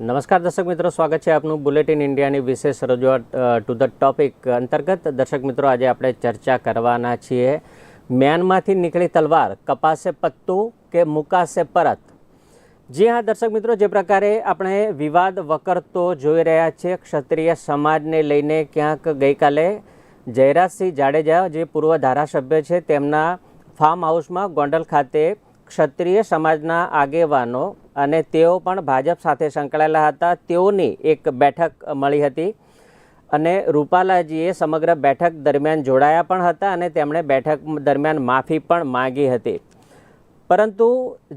નમસ્કાર દર્શક મિત્રો, સ્વાગત છે આપનું બુલેટિન ઇન્ડિયાની વિશેષ રજૂઆત ટુ ધ ટોપિક અંતર્ગત. દર્શક મિત્રો, આજે આપણે ચર્ચા કરવાના છીએ મ્યાનમાંથી નીકળી તલવાર, કપાસે પત્તું કે મુકાશે પરત? જી હા, દર્શક મિત્રો, જે પ્રકારે આપણે વિવાદ વકરતો જોઈ રહ્યા છીએ, ક્ષત્રિય સમાજને લઈને ક્યાંક ગઈકાલે જયરાજસિંહ જાડેજા, જે પૂર્વ ધારાસભ્ય છે, તેમના ફાર્મ હાઉસમાં ગોંડલ ખાતે ક્ષત્રિય સમાજના આગેવાનો અને તેઓ પણ ભાજપ સાથે સંકળાયેલા હતા. તેઓની એક બેઠક મળી હતી અને રૂપાલાજીએ સમગ્ર બેઠક દરમિયાન જોડાયા પણ હતા અને તેમણે બેઠક દરમિયાન માફી પણ માંગી હતી. પરંતુ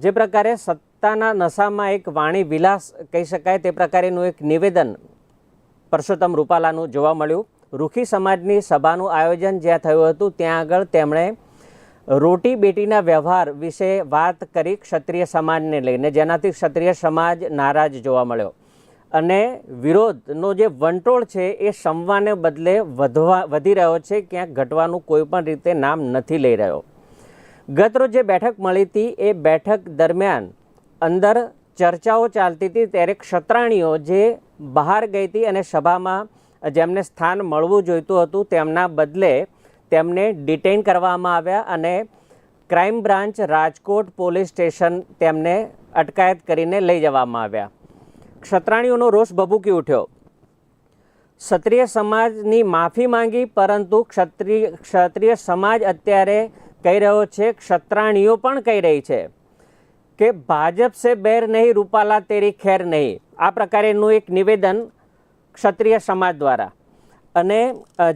જે પ્રકારે સત્તાના નશામાં એક વાણી વિલાસ કહી શકાય તે પ્રકારેનું એક નિવેદન પરસોત્તમ રૂપાલાનું જોવા મળ્યું. રૂખી સમાજની સભાનું આયોજન જ્યાં થયું હતું, ત્યાં આગળ તેમણે રોટી બેટીના વ્યવહાર વિશે વાત કરી ક્ષત્રિય સમાજને લઈને, જેનાથી ક્ષત્રિય સમાજ નારાજ જોવા મળ્યો. અને વિરોધનો જે વંટોળ છે, એ સમવાને બદલે વધવા, વધી રહ્યો છે, ક્યાંક ઘટવાનું કોઈ પણ રીતે નામ નથી લઈ રહ્યો. ગતરોજ જે બેઠક મળી હતી, એ બેઠક દરમિયાન અંદર ચર્ચાઓ ચાલતી હતી, ત્યારે ક્ષત્રાણીઓ જે બહાર ગઈ હતી અને સભામાં જેમને સ્થાન મળવું જોઈતું હતું, તેમના બદલે તેમને ડિટેઇન કરવામાં આવ્યા અને crime branch Rajkot police station તેમને અટકાયત કરીને લઈ જવામાં આવ્યા. ક્ષત્રાણીઓનો રોષ ભભૂકી ઉઠ્યો. ક્ષત્રિય સમાજની માફી માંગી, પરંતુ ક્ષત્રિય ક્ષત્રિય સમાજ અત્યારે કહી રહ્યો છે, ક્ષત્રાણીઓ પણ કહી રહી છે કે ભાજપ સે બેર નહીં, રૂપાલા તેરી ખેર નહીં. આ પ્રકારેનું એક નિવેદન ક્ષત્રિય સમાજ દ્વારા. અને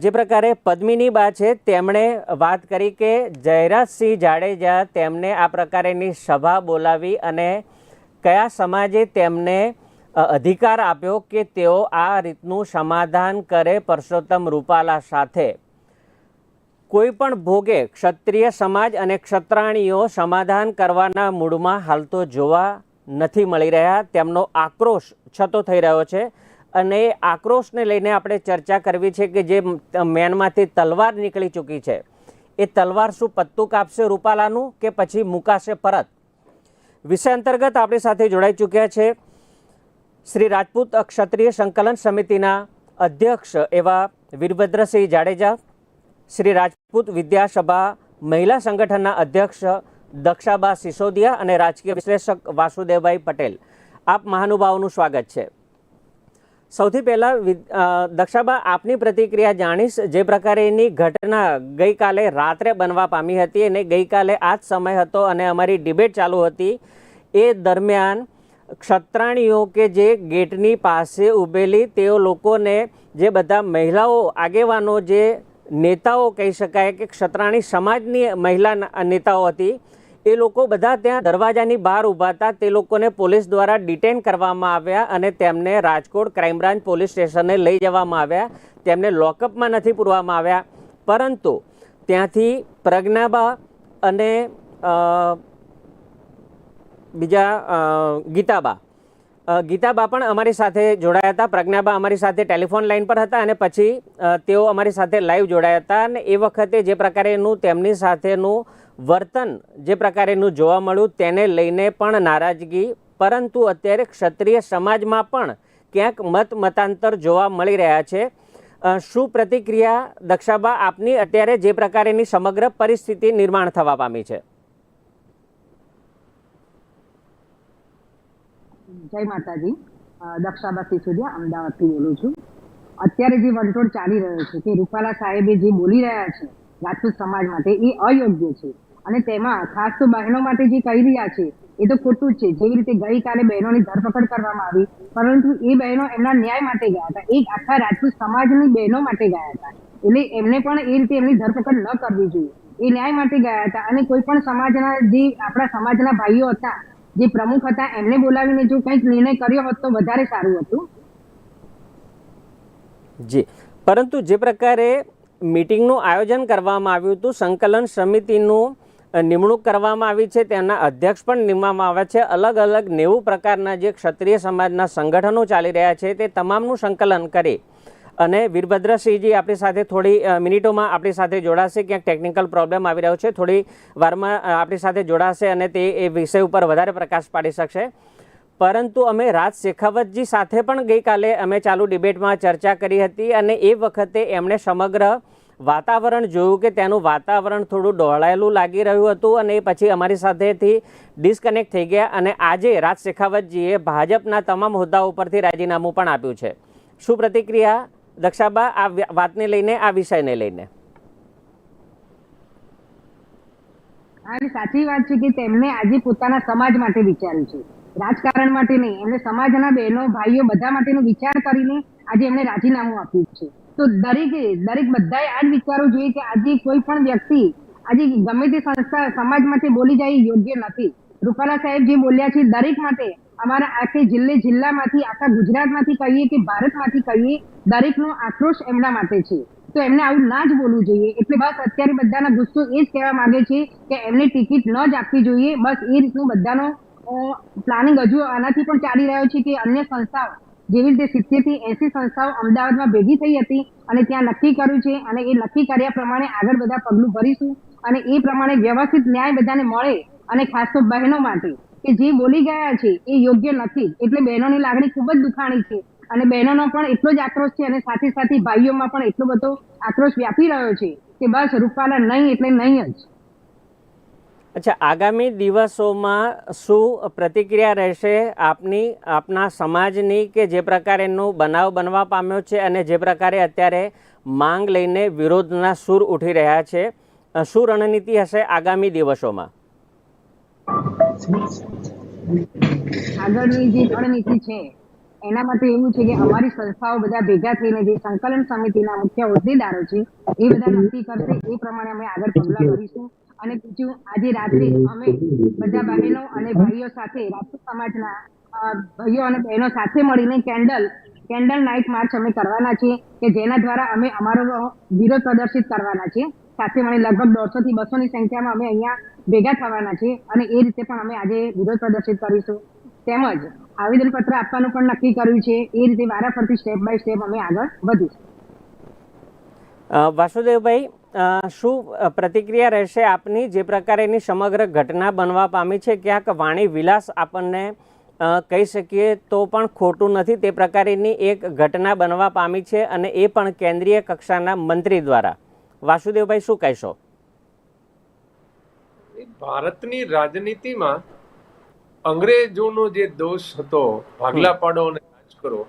જે પ્રકારે પદ્મિની બા છે, તેમણે વાત કરી કે જયરાજસિંહ જાડેજા તેમને આ પ્રકારેની સભા બોલાવી અને કયા સમાજે તેમને અધિકાર આપ્યો કે તેઓ આ રીતનું સમાધાન કરે પરસોત્તમ રૂપાલા સાથે. કોઈ પણ ભોગે ક્ષત્રિય સમાજ અને ક્ષત્રાણીઓ સમાધાન કરવાના મૂડમાં હાલતો જોવા નથી મળી રહ્યા. તેમનો આક્રોશ છતો થઈ રહ્યો છે. અને આક્રોશને લઈને આપણે ચર્ચા કરવી છે કે જે મેનમાંથી તલવાર નીકળી ચૂકી છે. એ તલવાર શું પત્તું કાપશે રૂપાલાનું કે પછી મુકાશે પરત? વિષય અંતર્ગત આપણી સાથે જોડાઈ ચૂક્યા છે શ્રી રાજપૂત ક્ષત્રિય સંકલન સમિતિના અધ્યક્ષ એવા વીરભદ્રસિંહ જાડેજા, શ્રી રાજપૂત વિદ્યાસભા મહિલા સંગઠનના અધ્યક્ષ દક્ષાબા સિસોદિયા અને રાજકીય વિશ્લેષક વાસુદેવભાઈ પટેલ. આપ મહાનુભાવોનું સ્વાગત છે. સૌથી પહેલાં દક્ષાબા, આપની પ્રતિક્રિયા જાણીશ. જે પ્રકારેની ઘટના ગઈકાલે રાત્રે બનવા પામી હતી અને ગઈકાલે આ જ સમય હતો અને અમારી ડિબેટ ચાલુ હતી. એ દરમિયાન ક્ષત્રાણીઓ કે જે ગેટની પાસે ઊભેલી તેઓ લોકોને જે બધા મહિલાઓ આગેવાનો, જે નેતાઓ કહી શકાય કે ક્ષત્રાણી સમાજની મહિલા નેતાઓ હતી એ લોકો બધા ત્યાં દરવાજાની બહાર ઊભા હતા તે લોકોને પોલીસ દ્વારા ડિટેન કરવામાં આવ્યા અને તેમને રાજકોટ ક્રાઇમ બ્રાન્ચ પોલીસ સ્ટેશને લઈ જવામાં આવ્યા. તેમને લોકઅપમાં નથી પૂરવામાં આવ્યા. પરંતુ ત્યાંથી પ્રજ્ઞાબા અને બીજા ગીતાબા ગીતાબા પણ અમારી સાથે જોડાયા હતા. પ્રજ્ઞાબા અમારી સાથે ટેલિફોન લાઈન પર હતા અને પછી તેઓ અમારી સાથે લાઈવ જોડાયા હતા અને એ વખતે જે પ્રકારેનું તેમની સાથેનું વર્તન જે પ્રકારેનું જોવા મળ્યું તેને લઈને પણ નારાજગી, પરંતુ અત્યારે ક્ષત્રિય સમાજમાં પણ ક્યાંક મત મતાંતર જોવા મળી રહ્યા છે. શું પ્રતિક્રિયા, દક્ષાબા આપની અત્યારે જે પ્રકારેની સમગ્ર પરિસ્થિતિ નિર્માણ થવા પામી છે? જય માતાજી. દક્ષાબા સિસોદિયા, અમદાવાદથી બોલું છું. અત્યારે જે વંટોળ ચાલી રહ્યો છે કે રૂપાલા સાહેબે જે બોલી રહ્યા છે રાજપૂત સમાજ માટે એ અયોગ્ય છે. અને તેમાં ખાસ તો બહેનો માટે જે કહી રહ્યા છે, એ તો ખોટું જ છે. જેવી રીતે ગઈકાલે બહેનોની ધરપકડ કરવામાં આવી, પરંતુ એ બહેનો એમના ન્યાય માટે ગયા હતા. એક આખા રાજપૂત સમાજની બહેનો માટે ગયા હતા. એટલે એમને પણ એ રીતે એમની ધરપકડ ન કરવી જોઈએ. એ ન્યાય માટે ગયા હતા અને કોઈ પણ સમાજના જે આપણા સમાજના ભાઈઓ હતા, જે પ્રમુખ હતા, એમને બોલાવીને જો કંઈક નિર્ણય કર્યો હોત તો વધારે સારું હતું. જી. પરંતુ જે પ્રકારે મીટિંગનું આયોજન કરવામાં આવ્યું હતું, સંકલન સમિતિનું નિમણૂક કરવામાં આવી છે, તેના અધ્યક્ષ પણ નિમવામાં આવ્યા છે. અલગ અલગ નેવું પ્રકારના જે ક્ષત્રિય સમાજના સંગઠનો ચાલી રહ્યા છે, તે તમામનું સંકલન કરી અને વીરભદ્રસિંહજી આપણી સાથે થોડી મિનિટોમાં આપણી સાથે જોડાશે. ક્યાંક ટેકનિકલ પ્રોબ્લેમ આવી રહ્યો છે, થોડી વારમાં આપણી સાથે જોડાશે અને તે એ વિષય ઉપર વધારે પ્રકાશ પાડી શકશે. પરંતુ અમે રાજ શેખાવતજી સાથે પણ ગઈકાલે અમે ચાલુ ડિબેટમાં ચર્ચા કરી હતી અને એ વખતે એમણે સમગ્ર વાતાવરણ જોયું કે ત્યાંનું વાતાવરણ થોડું ડહોળાયેલું લાગી રહ્યું હતું અને એ પછી અમારી સાથેથી ડિસ્કનેક્ટ થઈ ગયા અને આજે રાજ શેખાવતજીએ ભાજપના તમામ હોદ્દા ઉપરથી રાજીનામું પણ આપ્યું છે. શું પ્રતિક્રિયા? દક્ષાબા, આ વાતને લઈને, આ વિષયને લઈને? સાચી વાત છે કે તેમને આજે પોતાના સમાજ માટે વિચાર્યું છે. રાજકારણ માટે નહીં એમણે સમાજના બહેનો, ભાઈઓ બધા માટેનો વિચાર કરીને આજે એમને રાજીનામું આપ્યું છે. તો દરેકે, દરેક બધાએ આ જ વિચારવું જોઈએ કે આજે કોઈ પણ વ્યક્તિ આજે ગમે તે સંસ્થા સમાજ બોલી જાય યોગ્ય નથી. રૂપાલા સાહેબ જે બોલ્યા છે, દરેક માટે અમારા આખે જિલ્લે, જિલ્લામાંથી, આખા ગુજરાતમાંથી કહીએ કે ભારતમાંથી કહીએ, દરેકનો આક્રોશ એમના માટે છે. તો એમને આવું ના જ બોલવું જોઈએ. એટલે બસ અત્યારે બધાના ગુસ્સો એ જ કહેવા માંગે છે કે એમને ટિકિટ ન જ આપવી જોઈએ. બસ એ રીતનું બધાનો પ્લાનિંગ હજુ આનાથી પણ ચાલી રહ્યો છે કે અન્ય સંસ્થાઓ જેવી રીતે સિત્તેરથી એસી સંસ્થાઓ અમદાવાદમાં ભેગી થઈ હતી અને ત્યાં નક્કી કર્યું છે અને એ નક્કી કર્યા પ્રમાણે આગળ બધા પગલું ભરીશું અને એ પ્રમાણે વ્યવસ્થિત ન્યાય બધાને મળે અને ખાસ તો બહેનો માટે કે જે બોલી ગયા છે એ યોગ્ય નથી. એટલે બહેનોની લાગણી ખૂબ જ દુખાણી છે અને બહેનોનો પણ એટલો જ આક્રોશ છે અને સાથે સાથે ભાઈઓમાં પણ એટલો બધો આક્રોશ વ્યાપી રહ્યો છે કે બસ રૂપાલા નહીં એટલે નહીં જ. અચ્છા, આગામી દિવસોમાં શું પ્રતિક્રિયા રહેશે આપની, આપના સમાજની કે જે પ્રકારેનો બનાવ બનવા પામ્યો છે અને જે પ્રકારે અત્યારે માંગ લઈને વિરોધના સૂર ઉઠી રહ્યા છે? શું રણનીતિ હશે આગામી દિવસોમાં? આગળની જે રણનીતિ છે, એના માટે એવું છે કે અમારી સંસ્થાઓ બધા ભેગા થઈને જે સંકલન સમિતિના મુખ્ય હોદ્દેદારો છે, એ બધા નક્કી કરશે. એ પ્રમાણે અમે આગળ પગલાં ભરીશું. અને બીજું આજે રાત્રે અમે બધા બહેનો અને ભાઈઓ સાથે રાજપૂત સમાજના ભાઈઓ અને બહેનો સાથે મળીને કેન્ડલ કેન્ડલ નાઇટ માર્ચ અમે કરવાના છીએ કે જેના દ્વારા અમે અમારો વિરોધ પ્રદર્શિત કરવાના છીએ. સાથે મળી લગભગ દોઢસો થી બસો ની સંખ્યામાં અમે અહીંયા ભેગા થવાના છે અને એ રીતે પણ અમે આજે વિરોધ પ્રદર્શિત કરીશું. તેમજ આવેદન પત્ર આપવાનું પણ નક્કી કર્યું છે. એ રીતે વારાફરતી સ્ટેપ બાય સ્ટેપ અમે આગળ વધીશું. વાસુદેવભાઈ શું પ્રતિક્રિયા રહેશે આપની જે પ્રકારેની સમગ્ર ઘટના બનવા પામી છે? ક્યાંક વાણી વિલાસ આપણને કહી શકીએ તો પણ ખોટું નથી. તે પ્રકારેની એક ઘટના બનવા પામી છે અને એ પણ કેન્દ્રીય કક્ષાના મંત્રી દ્વારા. વાસુદેવભાઈ શું કહેશો? ભારતની રાજનીતિમાં અંગ્રેજોનો જે દોષ હતો ભાગલા પાડો અને રાજ કરો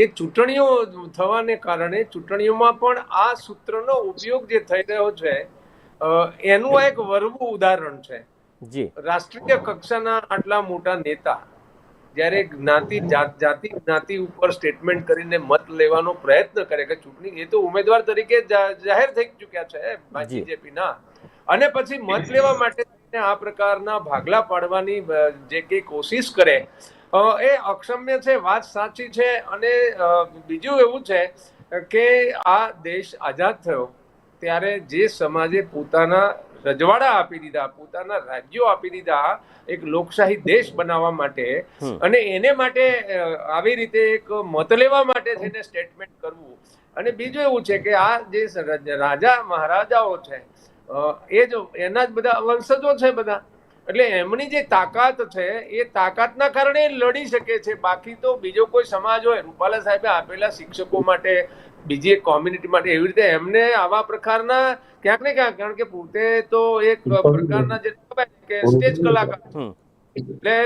એ ચૂંટણીઓ થવાને કારણે ચૂંટણીઓમાં પણ આ સૂત્રનો ઉપયોગ જે થઈ રહ્યો છે એનું આ એક વરવું ઉદાહરણ છે. જી. રાષ્ટ્રીય કક્ષાના આટલા મોટા નેતા જ્યારે જ્ઞાતિ જાત- જાતિ જ્ઞાતિ ઉપર સ્ટેટમેન્ટ કરીને મત લેવાનો પ્રયત્ન કરે કે ચૂંટણી એ તો ઉમેદવાર તરીકે જાહેર થઈ ચૂક્યા છે બીજેપીના અને પછી મત લેવા માટે આ પ્રકારના ભાગલા પાડવાની જે કઈ કોશિશ કરે એ અક્ષમ્ય છે વાત સાચી છે અને બીજું એવું છે કે આ દેશ આઝાદ થયો ત્યારે જે સમાજે પોતાના રજવાડા આપી દીધા પોતાના રાજ્યો આપી દીધા એક લોકશાહી દેશ બનાવવા માટે અને એને માટે આવી રીતે એક મત લેવા માટે થઈને સ્ટેટમેન્ટ કરવું. અને બીજું એવું છે કે આ જે રાજા મહારાજાઓ છે એ જ એના જ બધા વંશજો છે બધા. એટલે એમની જે તાકાત છે એ તાકાતના કારણે લડી શકે છે. બાકી તો બીજો કોઈ સમાજ હોય રૂપાલા સાહેબે આપેલા શિક્ષકો માટે બીજી એક કોમ્યુનિટી માટે એવી રીતે એમને આવા પ્રકારના ક્યાંક ને ક્યાંક કારણ કે પોતે તો એક પ્રકારના જે કે સ્ટેજ કલાકાર. એટલે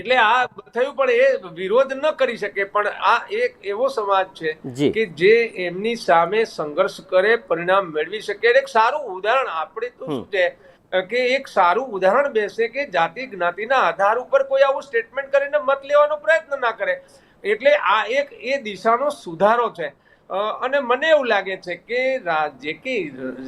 એટલે આ થયું પણ એ વિરોધ ન કરી શકે. પણ આ એક એવો સમાજ છે કે જે એમની સામે સંઘર્ષ કરે પરિણામ મેળવી શકે. એક સારું ઉદાહરણ આપણે તો શું છે કે એક સારું ઉદાહરણ બેસે કે જાતિ જ્ઞાતિના આધાર ઉપર કોઈ આવું સ્ટેટમેન્ટ કરીને મત લેવાનો પ્રયત્ન ના કરે. એટલે આ એક એ દિશાનો સુધારો છે. અને મને એવું લાગે છે કે જે કે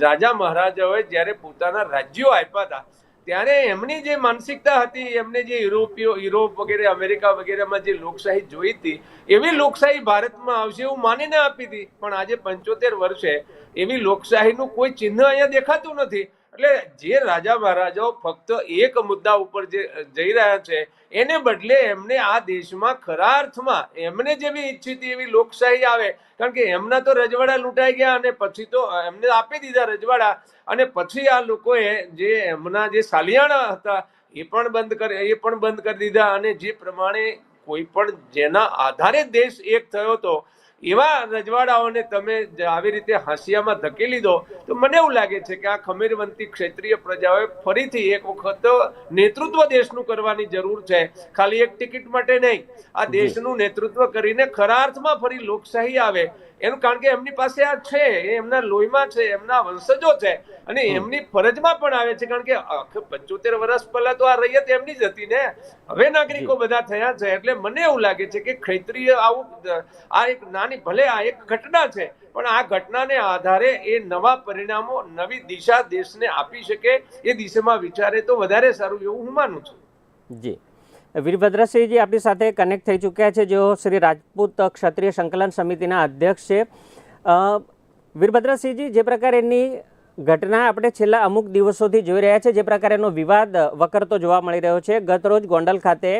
રાજા મહારાજાઓએ જ્યારે પોતાના રાજ્યો આપ્યા હતા, ત્યારે એમની જે માનસિકતા હતી, એમને જે યુરોપીયો યુરોપ વગેરે, અમેરિકા વગેરેમાં જે લોકશાહી જોઈ હતી, એવી લોકશાહી ભારતમાં આવશે એવું માનીને આપી હતી. પણ આજે પંચોતેર વર્ષે એવી લોકશાહીનું કોઈ ચિહ્ન અહીંયા દેખાતું નથી. એટલે જે રાજા મહારાજાઓ ફક્ત એક મુદ્દા ઉપર જે જઈ રહ્યા છે, એને બદલે એમને આ દેશમાં ખરા અર્થમાં એમને જેવી ઈચ્છિત એવી લોકશાહી આવે, કારણ કે એમના તો રજવાડા લૂંટાઈ ગયા અને પછી તો એમને આપી દીધા રજવાડા અને પછી આ લોકોએ જે એમના જે સાલિયાણા હતા એ પણ બંધ કરી, એ પણ બંધ કરી દીધા અને જે પ્રમાણે કોઈ પણ જેના આધારે દેશ એક થયો હતો એવા રજવાડાઓને તમે આવી રીતે હાંસિયામાં ધકેલી દો તો મને એવું લાગે છે કે આ ખમીરવંતી ક્ષેત્રીય પ્રજાઓએ ફરીથી એક વખત નેતૃત્વ દેશનું કરવાની જરૂર છે. ખાલી એક ટિકિટ માટે નહીં આ દેશનું નેતૃત્વ કરીને ખરા અર્થમાં ફરી લોકશાહી આવે. એનું કારણ કે એમની પાસે આ છે એ એમના લોહીમાં છે એમના વંશજો છે. અને એમની ફરજમાં પણ આવે છે કારણ કે પંચોતેર વર્ષ પહેલા તો આ રૈયત એમની જ હતી ને. હવે નાગરિકો બધા થયા છે એટલે મને એવું લાગે છે કે ક્ષેત્રીય આવું આ એક નાની ભલે આ એક ઘટના છે પણ આ ઘટનાને આધારે એ નવા પરિણામો નવી દિશા દેશને આપી શકે. એ દિશામાં વિચારે તો વધારે સારું એવું હું માનું છું. જી. વીરભદ્રસિંહજી આપણી સાથે કનેક્ટ થઈ ચૂક્યા છે. જેઓ શ્રી રાજપૂત ક્ષત્રિય સંકલન સમિતિના અધ્યક્ષ છે. વીરભદ્રસિંહજી જે પ્રકારેની ઘટના આપણે છેલ્લા અમુક દિવસોથી જોઈ રહ્યા છે, જે પ્રકારેનો વિવાદ વકરતો જોવા મળી રહ્યો છે. ગત રોજ ગોંડલ ખાતે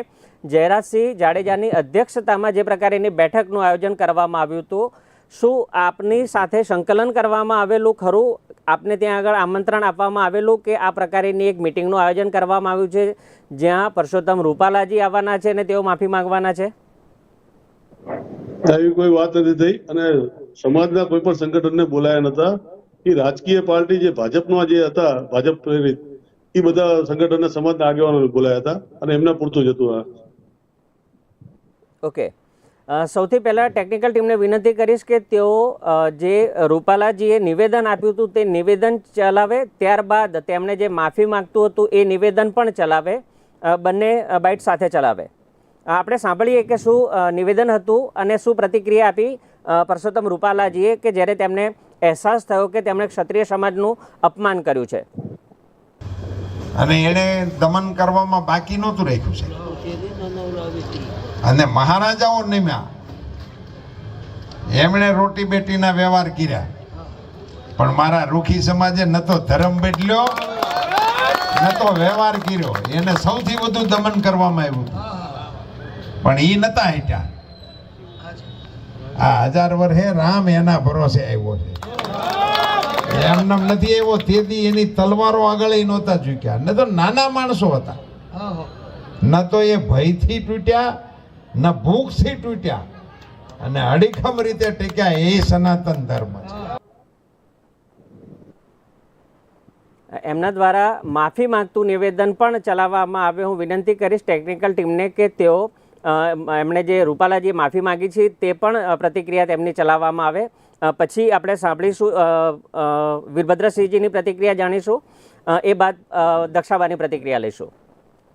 જયરાજસિંહ જાડેજાની અધ્યક્ષતામાં જે પ્રકારેની બેઠકનું આયોજન કરવામાં આવ્યું હતું. શું આપની સાથે સંકલન કરવામાં આવેલું ખરું? આપને ત્યાં આગળ આમંત્રણ આપવામાં આવેલું કે આ પ્રકારની એક મિટિંગનું આયોજન કરવામાં આવ્યું છે જ્યાં પરસોત્તમ રૂપાલાજી આવવાના છે અને તેઓ માફી માંગવાના છે? એવી કોઈ વાત નથી થઈ અને સમાજના કોઈ પણ સંગઠનને બોલાયા નતા. એ રાજકીય પાર્ટી જે ભાજપના જે હતા ભાજપ પ્રેરિત એ બધા સંગઠનના સમાજના આગેવાનો બોલાયા હતા અને એમના પૂરતું જ હતું ઓકે સૌથી પહેલાં ટેકનિકલ ટીમને વિનંતી કરીશ કે તેઓ જે રૂપાલાજીએ નિવેદન આપ્યું હતું તે નિવેદન ચલાવે ત્યારબાદ તેમણે જે માફી માંગતું હતું એ નિવેદન પણ ચલાવે બંને બાઇટ સાથે ચલાવે. આપણે સાંભળીએ કે શું નિવેદન હતું અને શું પ્રતિક્રિયા આપી પરસોત્તમ રૂપાલાજીએ કે જ્યારે તેમને અહેસાસ થયો કે તેમણે ક્ષત્રિય સમાજનું અપમાન કર્યું છે. અને એણે દમન કરવામાં બાકી નહોતું રાખ્યું છે. અને મહારાજાઓ નિમ્યા. એમણે રોટી બેટીના વ્યવહાર કર્યા. પણ મારા રૂખી સમાજે ન તો ધર્મ બેટલ્યો ન તો વ્યવહાર કર્યો. એને સૌથી વધુ દમન કરવામાં આવ્યું પણ એ નતા હટ્યા આ હજાર વર્ષે રામ એના ભરોસે આવ્યો છે. એમનેમ નથી આવ્યો તેથી એની તલવારો આગળ ય નહોતા ઝૂક્યા. ન તો નાના માણસો હતા. ન તો એ ભયથી તૂટ્યા ન ભૂખથી તૂટ્યા. અને અડીખમ રીતે ટેક્યા એ સનાતન ધર્મ છે. એમના દ્વારા માફી માંગતું નિવેદન પણ ચલાવવામાં આવે હું વિનંતી કરીશ ટેકનિકલ ટીમને કે તેઓ એમણે જે રૂપાલાજીએ માફી માંગી છે તે પણ પ્રતિક્રિયા તેમની ચલાવવામાં આવે. પછી આપણે સાંભળીશું વીરભદ્રસિંહજીની પ્રતિક્રિયા જાણીશું. એ બાદ દક્ષાબાની પ્રતિક્રિયા લઈશું.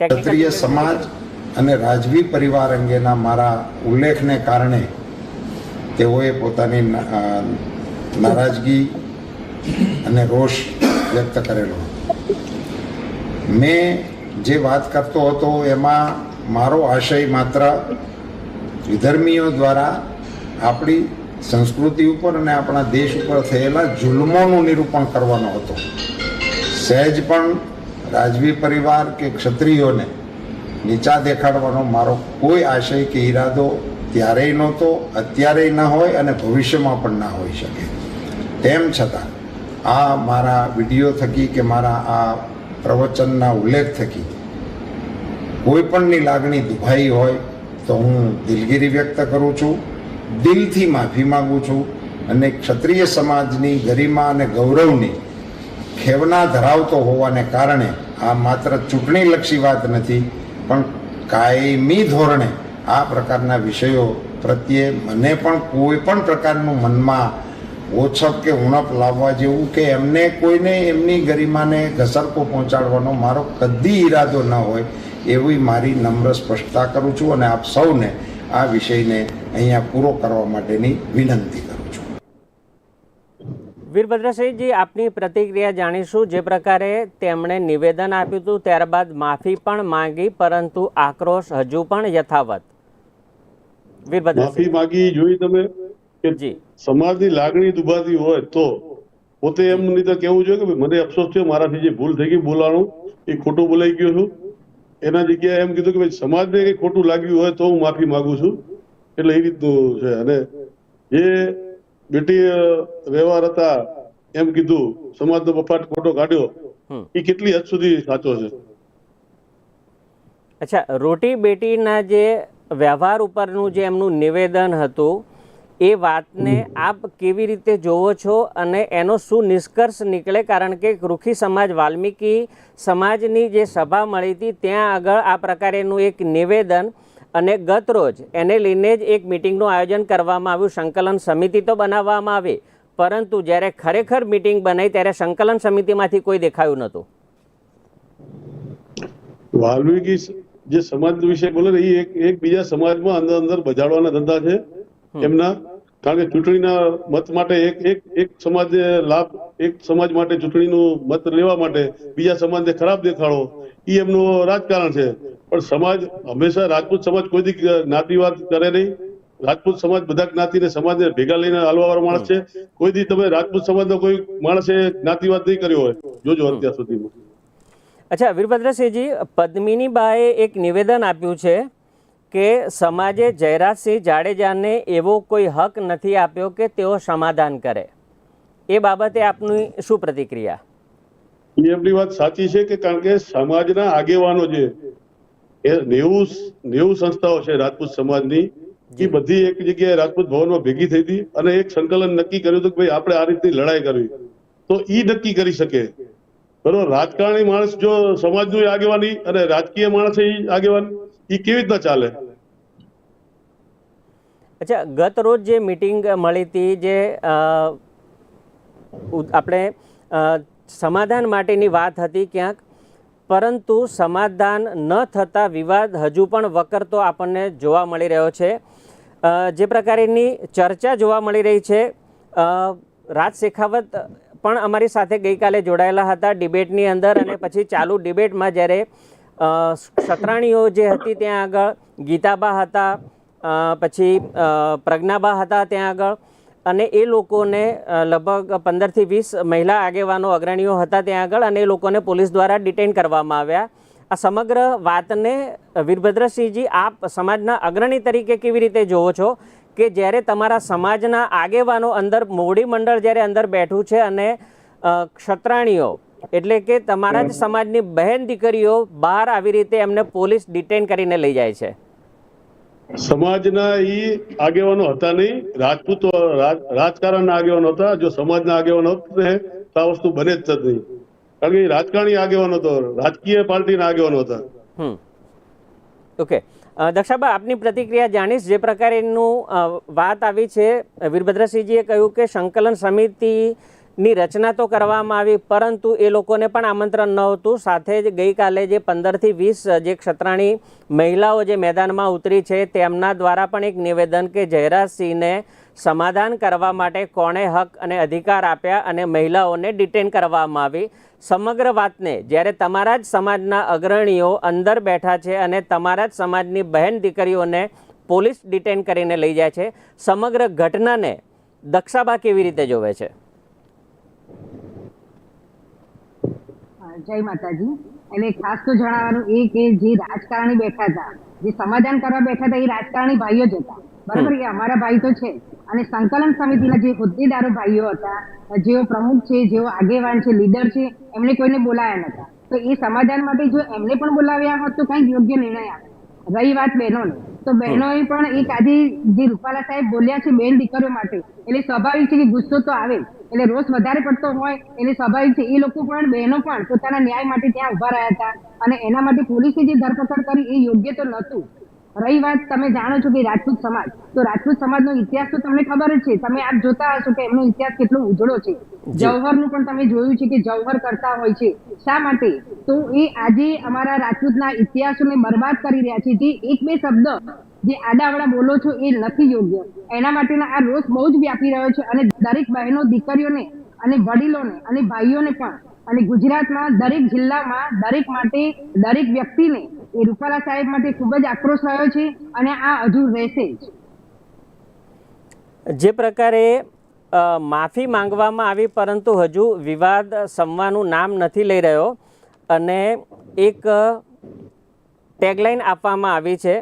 ટેકનિકલ ક્ષત્રિય સમાજ અને રાજવી પરિવાર અંગેના મારા ઉલ્લેખને કારણે તેઓએ પોતાની નારાજગી અને રોષ વ્યક્ત કરેલો મેં જે વાત કરતો હતો એમાં મારો આશય માત્ર વિધર્મીઓ દ્વારા આપણી સંસ્કૃતિ ઉપર અને આપણા દેશ ઉપર થયેલા જુલ્મોનું નિરૂપણ કરવાનો હતો. સહેજ પણ રાજવી પરિવાર કે ક્ષત્રિયોને નીચા દેખાડવાનો મારો કોઈ આશય કે ઈરાદો ત્યારેય નહોતો, અત્યારેય ન હોય અને ભવિષ્યમાં પણ ના હોઈ શકે. તેમ છતાં, આ મારા વીડિયો થકી કે મારા આ પ્રવચનના ઉલ્લેખ થકી કોઈ પણની લાગણી દુભાઈ હોય તો હું દિલગીરી વ્યક્ત કરું છું, દિલથી માફી માંગુ છું અને ક્ષત્રિય સમાજની ગરિમા અને ગૌરવની ખેવના ધરાવતો હોવાને કારણે આ માત્ર ચૂંટણીલક્ષી વાત નથી પણ કાયમી ધોરણે આ પ્રકારના વિષયો પ્રત્યે મને પણ કોઈ પણ પ્રકારનું મનમાં ઓછપ કે ઉણપ લાવવા જેવું કે એમને કોઈને એમની ગરિમાને ઘસરકો પહોંચાડવાનો મારો કદી ઈરાદો ન હોય એવી મારી નમ્ર સ્પષ્ટતા કરું છું અને આપ સૌને આ વિષયને અહીંયા પૂરો કરવા માટેની વિનંતી કરું વીરભદ્રસિંહજી આપની પ્રતિક્રિયા જાણીશું. જે પ્રકારે તેમણે નિવેદન આપ્યું હતું ત્યારબાદ માફી પણ માંગી પરંતુ આક્રોશ હજુ પણ યથાવત. માફી વીરભદ્રસિંહ માંગી જોઈ તમે કે જી. સમાજની લાગણી દુભાતી હોય તો પોતે એમ નહીં તો કેવું જોઈએ કે મને અફસોસ થયો મારાથી જે ભૂલ થઈ ગઈ બોલાણું એ ખોટું બોલાઈ ગયો છું. એના જગ્યાએ એમ કીધું કે ભાઈ સમાજને કંઈ ખોટું લાગ્યું હોય તો હું માફી માંગુ છું. એટલે એ રીતનું છે. અને જે બેટી વ્યવહાર હતા એમ કીધું. સમાજનો બફાટ ખોટો કાઢ્યો. એ કેટલી હદ સુધી સાચો છે? અચ્છા રોટી બેટીના જે વ્યવહાર ઉપરનું જે એમનું નિવેદન હતું એ વાતને આપ કેવી રીતે જોવો છો અને એનો શું નિષ્કર્ષ નીકળે? કારણ કે રૂખી સમાજ વાલ્મીકી સમાજની જે સભા મળી હતી ત્યાં આગળ આ પ્રકારેનું એક નિવેદન અને ગત રોજ એને લઈને જ એક મિટિંગનું આયોજન કરવામાં આવ્યું. સંકલન સમિતિ તો બનાવવામાં આવી પરંતુ જ્યારે ખરેખર મિટિંગ બનાવી ત્યારે સંકલન સમિતિમાંથી કોઈ દેખાયું નહોતું. વાલ્મીકી જે સમાજ વિશે બોલે ને એ એક એક બીજા સમાજમાં અંદર અંદર બજાડવાના ધંધા છે એમના. કારણ કે ચૂંટણીના મત માટે એક એક એક સમાજ લાભ એક સમાજ માટે ચૂંટણીનું મત લેવા માટે બીજા સમાજને ખરાબ દેખાડો એ એમનું રાજકારણ છે. પણ સમાજ હંમેશા રાજપૂત સમાજ કોઈ દી જ્ઞાતિવાદ કરે નહીં. રાજપૂત સમાજ બધા જ્ઞાતિને સમાજને ભેગા લઈને હાલવા વાળો માણસ છે. કોઈ દી તમે રાજપૂત સમાજનો કોઈ માણસે જ્ઞાતિવાદ નહીં કર્યો હોય જોજો અત્યાર સુધીમાં. અચ્છા વીરભદ્રસિંહજી પદ્મિનીબાએ એક નિવેદન આપ્યું છે કે સમાજે જયરાજસિંહ જાડેજાને એવો કોઈ હક નથી આપ્યો કે તેઓ સમાધાન કરે. એ બાબતે આપની શું પ્રતિક્રિયા? એમની વાત સાચી છે કે કારણ કે સમાજના આગેવાનો છે એ નેવું નેવું સંસ્થાઓ છે રાજપૂત સમાજની. એ બધી એક જગ્યાએ રાજપૂત ભવનમાં ભેગી થઈ હતી અને એક સંકલન નક્કી કર્યું હતું કે ભાઈ આપણે આ રીતની લડાઈ કરવી. તો ઈ નક્કી કરી શકે. બરોબર? રાજકારણી માણસ જો સમાજનું આગેવાની અને રાજકીય માણસ એ આગેવાન એ કેવી રીતના ચાલે? અચ્છા ગત રોજ જે મિટિંગ મળી હતી જે આપણે સમાધાન માટેની વાત હતી ક્યાંક? પરંતુ સમાધાન ન થતા વિવાદ હજુ પણ વકરતો આપણને જોવા મળી રહ્યો છે. જે પ્રકારેની ચર્ચા જોવા મળી રહી છે રાજ શેખાવત પણ અમારી સાથે ગઈકાલે જોડાયેલા હતા ડિબેટની અંદર અને પછી ચાલુ ડિબેટમાં જ્યારે અ, જે હતી ત્યાં આગળ ગીતાબા હતા પછી પ્રજ્ઞાબા હતા ત્યાં આગળ અને એ લોકોને લગભગ પંદરથી વીસ મહિલા આગેવાનો અગ્રણીઓ હતા ત્યાં આગળ અને એ લોકોને પોલીસ દ્વારા ડિટેન કરવામાં આવ્યા. આ સમગ્ર વાતને વીરભદ્રસિંહજી આપ સમાજના અગ્રણી તરીકે કેવી રીતે જોવો છો કે જ્યારે તમારા સમાજના આગેવાનો અંદર મોવડી મંડળ જ્યારે અંદર બેઠું છે અને ક્ષત્રાણીઓ એટલે કે તમારા જ સમાજની બહેન દીકરીઓ બહાર આવી રીતે એમને પોલીસ ડિટેન કરીને લઈ જાય છે? સમાજના ઈ આગેવાનો હતા નહીં. રાજપૂત રાજકારણ રાજકારણના આગેવાનો હતા. જો સમાજના આગેવાનો ને, તો આ વસ્તુ બને જ નહીં. કારણ કે રાજકારણી આગેવાનો હતો, રાજકીય પાર્ટીના આગેવાનો હતા. ઓકે દક્ષાબા, આપની પ્રતિક્રિયા જાણીશ જે પ્રકારેનું વાત આવી છે. વીરભદ્રસિંહજીએ કહ્યું કે સંકલન સમિતિની રચના તો કરવામાં આવી, પરંતુ એ લોકોને પણ આમંત્રણ નહોતું. સાથે જ ગઈકાલે જે પંદરથી વીસ જે ક્ષત્રાણી મહિલાઓ જે મેદાનમાં ઉતરી છે, તેમના દ્વારા પણ એક નિવેદન કે જયરાજસિંહને સમાધાન કરવા માટે કોણે હક અને અધિકાર આપ્યા અને મહિલાઓને ડિટેન કરવામાં આવી. સમગ્ર વાતને જ્યારે તમારા જ સમાજના અગ્રણીઓ અંદર બેઠા છે અને તમારા જ સમાજની બહેન દીકરીઓને પોલીસ ડિટેન કરીને લઈ જાય છે, સમગ્ર ઘટનાને દક્ષાબા કેવી રીતે જોવે છે? જય માતાજી. એટલે ખાસ તો જણાવવાનું એ કે જે રાજકારણી બેઠા હતા, જે સમાધાન કરવા બેઠા હતા, એ રાજકારણી ભાઈઓ જ હતા. બરાબર, એ અમારા ભાઈ તો છે. અને સંકલન સમિતિના જે હોદ્દેદારો ભાઈઓ હતા, જેઓ પ્રમુખ છે, જેઓ આગેવાન છે, લીડર છે, એમને કોઈને બોલાયા નતા તો એ સમાધાન માટે જો એમને પણ બોલાવ્યા હોત તો કંઈક યોગ્ય નિર્ણય આવે. રહી વાત બહેનોની. તો બહેનોએ પણ એક આજે જે રૂપાલા સાહેબ બોલ્યા છે બેન દીકરીઓ માટે એટલે સ્વાભાવિક છે કે ગુસ્સો તો આવે એટલે રોષ વધારે પડતો હોય એટલે સ્વાભાવિક છે એ લોકો પણ બહેનો પણ પોતાના ન્યાય માટે ત્યાં ઊભા રહ્યા હતા. અને એના માટે પોલીસે જે ધરપકડ કરી એ યોગ્ય તો નહોતું. રહી વાત તમે જાણો છો કે રાજપૂત સમાજ તો રાજપૂત સમાજનો ઇતિહાસ તો તમને ખબર જ છે. તમે આપ જોતા હશો કે એમનો ઇતિહાસ કેટલો ઉજળો છે. જવહરનું પણ તમે જોયું છે કે જવહર કરતા હોય છે. શા માટે? તો એ આજે અમારા રાજપૂતના ઇતિહાસોને બરબાદ કરી રહ્યા છે જે એક બે શબ્દ જે આડાવડા બોલો છો એ નથી યોગ્ય. એના માટેના આ રોષ બહુ જ વ્યાપી રહ્યો છે અને દરેક બહેનો દીકરીઓને અને વડીલોને અને ભાઈઓને પણ અને ગુજરાતમાં દરેક જિલ્લામાં દરેક માટે દરેક વ્યક્તિને એ રૂપાલા સાહેબ માટે ખૂબ જ આક્રોશ રહ્યો છે અને આ હજુ રહેશે જ. જે પ્રકારે માફી માંગવામાં આવી, પરંતુ હજુ વિવાદ સમવાનું નામ નથી લઈ રહ્યો અને એક ટેગલાઇન આપવામાં આવી છે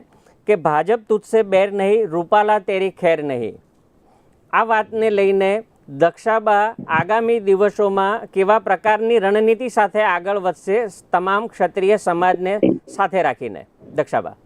કે ભાજપ તુજસે બેર નહીં, રૂપાલા તેરી ખેર નહીં. આ વાતને લઈને દક્ષાબા આગામી દિવસોમાં કેવા પ્રકારની રણનીતિ સાથે આગળ વધશે તમામ ક્ષત્રિય સમાજને સાથે રાખીને? દક્ષાબા.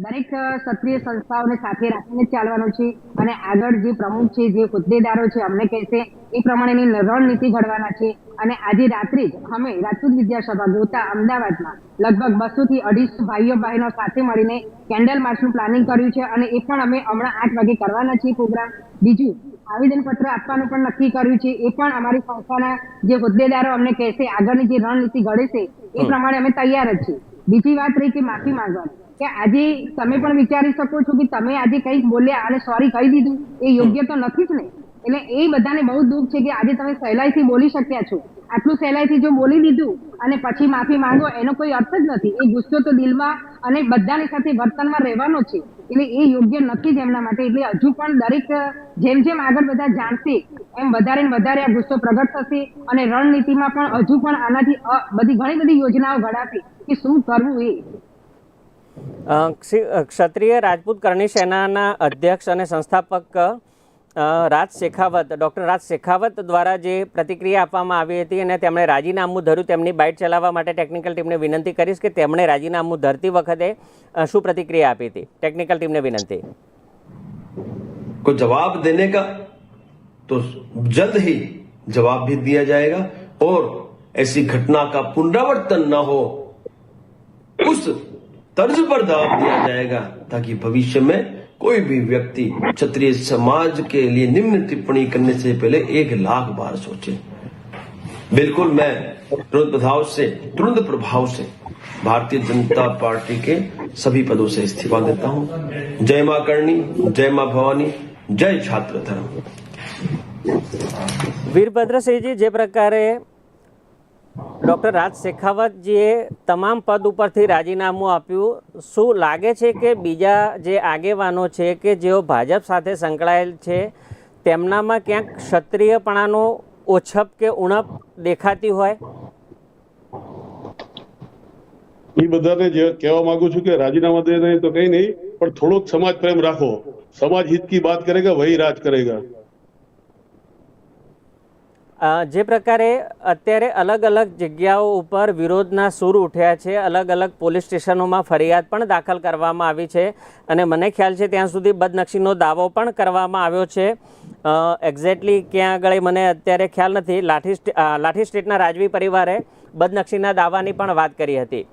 દરેક ક્ષત્રિય સંસ્થાઓને સાથે રાખીને ચાલવાનું છે અને આગળ જે પ્રમુખ છે જે હોદ્દેદારો છે અમને કહેશે એ પ્રમાણેની રણનીતિ ઘડવાના છે. અને આજે રાત્રે જ અમે રાજપૂત વિદ્યાસભા ગોતા અમદાવાદમાં લગભગ બસો થી અઢીસો ભાઈઓ બહેનો સાથે મળીને કેન્ડલ માર્ચનું પ્લાનિંગ કર્યું છે અને એ પણ અમે હમણાં આઠ વાગે કરવાના છીએ પ્રોગ્રામ. બીજું આવેદન પત્ર આપવાનું પણ નક્કી કર્યું છે. એ પણ અમારી સંસ્થાના જે હોદ્દેદારો અમને કહેશે આગળની જે રણનીતિ ઘડે છે એ પ્રમાણે અમે તૈયાર જ છીએ. બીજી વાત રહી કે માફી માંગવાની. કે આજે તમે પણ વિચારી શકો છો કે તમે આજે કંઈક બોલ્યા અને સોરી કહી દીધું. એ યોગ્ય તો નથી જ ને. એટલે એ બધાને બહુ દુઃખ છે કે આજે તમે સહેલાઈથી બોલી શક્યા છો. આટલું સહેલાઈથી જો બોલી દીધું અને પછી માફી માંગો, એનો કોઈ અર્થ જ નથી. એ ગુસ્સો તો દિલમાં અને બધાની સાથે વર્તનમાં રહેવાનો છે. એટલે એ યોગ્ય નથી જ એમના માટે. એટલે હજુ પણ દરેક જેમ જેમ આગળ બધા જાણશે, એમ વધારે ને વધારે આ ગુસ્સો પ્રગટ થશે અને રણનીતિમાં પણ હજુ પણ આનાથી બધી ઘણી બધી યોજનાઓ ઘડાશે કે શું કરવું એ. ક્ષત્રિય રાજપૂત કરણી સેનાના અધ્યક્ષ અને સંસ્થાપક અ, રાજ શેખાવત ડૉક્ટર રાજ શેખાવત દ્વારા જે પ્રતિક્રિયા આપવામાં આવી હતી અને તેમણે રાજીનામું ધર્યું તેમની બાઇટ ચલાવવા માટે ટેકનિકલ ટીમને વિનંતી કરીશ કે તેમણે રાજીનામું ધરતી વખતે અ, શું પ્રતિક્રિયા આપી હતી ટેકનિકલ ટીમને વિનંતી को जवाब देने का तो जल्द ही जवाब भी दिया जाएगा और ऐसी घटना का पुनरावर्तन न हो उस तर्ज पर दबाव दिया जाएगा ताकि भविष्य में कोई भी व्यक्ति क्षत्रिय समाज के लिए निम्न टिप्पणी करने से पहले एक लाख बार सोचे बिल्कुल मैं तुरंत प्रभाव से तुरंत प्रभाव से भारतीय जनता पार्टी के सभी पदों से इस्तीफा देता हूं जय मां करणी जय मां भवानी जय छात्र धर्म વીરભદ્રસિંહજી જે પ્રકારે ડૉક્ટર રાજ શેખાવતજીએ તમામ પદ ઉપરથી રાજીનામું આપ્યું. શું લાગે છે કે બીજા જે આગેવાનો છે કે જેઓ ભાજપ સાથે સંકળાયેલ છે, તેમનામાં ક્યાંક ક્ષત્રિયપણાનો ઓછપ કે ઉણપ દેખાતી હોય? એ બધાને કહેવા માંગુ છું કે રાજીનામા દે નહીં તો કઈ નહીં, પણ થોડોક સમાજ પ્રેમ રાખો. સમાજ હિત કી બાત કરેગા, વહી રાજ કરેગા. જે પ્રકારે અત્યારે અલગ અલગ જગ્યાઓ ઉપર વિરોધના સૂર ઉઠ્યા છે, અલગ અલગ પોલીસ સ્ટેશનોમાં ફરિયાદ પણ દાખલ કરવામાં આવી છે અને મને ખ્યાલ છે ત્યાં સુધી બદનક્ષીનો દાવો પણ કરવામાં આવ્યો છે. એક્ઝેક્ટલી ક્યાં આગળ મને અત્યારે ખ્યાલ નથી. લાઠી લાઠી સ્ટેટના રાજવી પરિવારે બદનક્ષીના દાવાની પણ વાત કરી હતી.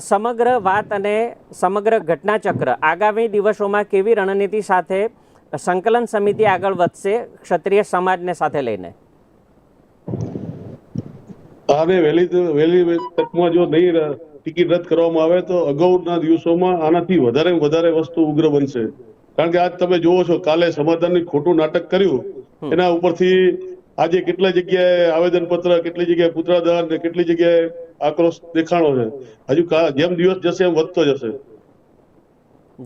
સમગ્ર વાત અને સમગ્ર ઘટનાચક્ર આગામી દિવસોમાં કેવી રણનીતિ સાથે સંકલન સમિતિ આગળ વધશે ક્ષત્રિય સમાજને સાથે લઈને? આને વહેલી વહેલી તકમાં જો નહીં ટિકિટ રદ કરવામાં આવે તો અગાઉના દિવસોમાં આનાથી વધારે વધારે વસ્તુ ઉગ્ર બનશે. કારણ કે આજ તમે જોવો છો કાલે સમાધાનની ખોટું નાટક કર્યું. એના ઉપરથી આજે કેટલા જગ્યાએ આવેદન પત્ર કેટલી જગ્યાએ પુત્રાદાન ને કેટલી જગ્યાએ આક્રોશ દેખાણો છે. હજુ જેમ દિવસ જશે એમ વધતો જશે.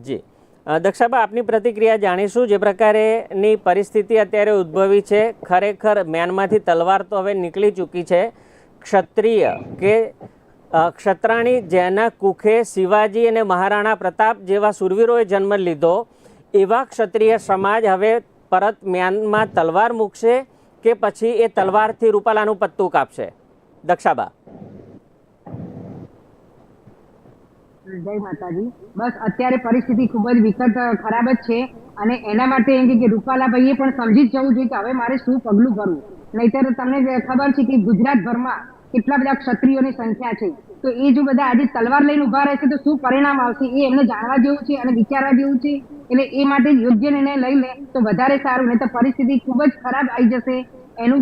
જી. દક્ષાબા આપની પ્રતિક્રિયા જાણીશું જે પ્રકારેની પરિસ્થિતિ અત્યારે ઉદ્ભવી છે. ખરેખર મ્યાનમાંથી તલવાર તો હવે નીકળી ચૂકી છે. ક્ષત્રિય કે ક્ષત્રાણી જેના કુખે શિવાજી અને મહારાણા પ્રતાપ જેવા સુરવીરોએ જન્મ લીધો, એવા ક્ષત્રિય સમાજ હવે પરત મ્યાનમાં તલવાર મૂકશે કે પછી એ તલવારથી રૂપાલાનું પત્તું કાપશે? દક્ષાબા. જય માતાજી. બસ, અત્યારે પરિસ્થિતિ ખૂબ જ વિકટ ખરાબ જ છે. અને એના માટે એમ કે- રૂપાલાભાઈએ પણ સમજી જ જવું જોઈએ કે હવે મારે શું પગલું કરવું નહીતર તમને ખબર છે કે ગુજરાતભરમાં કેટલા બધા ક્ષત્રિયોની સંખ્યા છે, તો એ જો બધા આજે તલવાર લઈને ઊભા રહેશે, તો શું પરિણામ આવશે? એ એમને જાણવા જેવું છે અને વિચારવા જેવું છે? એટલે એ માટે યોગ્ય નિર્ણય લઈ લે તો વધારે સારું નહીં તો પરિસ્થિતિ ખૂબ જ ખરાબ આવી જશે. એનું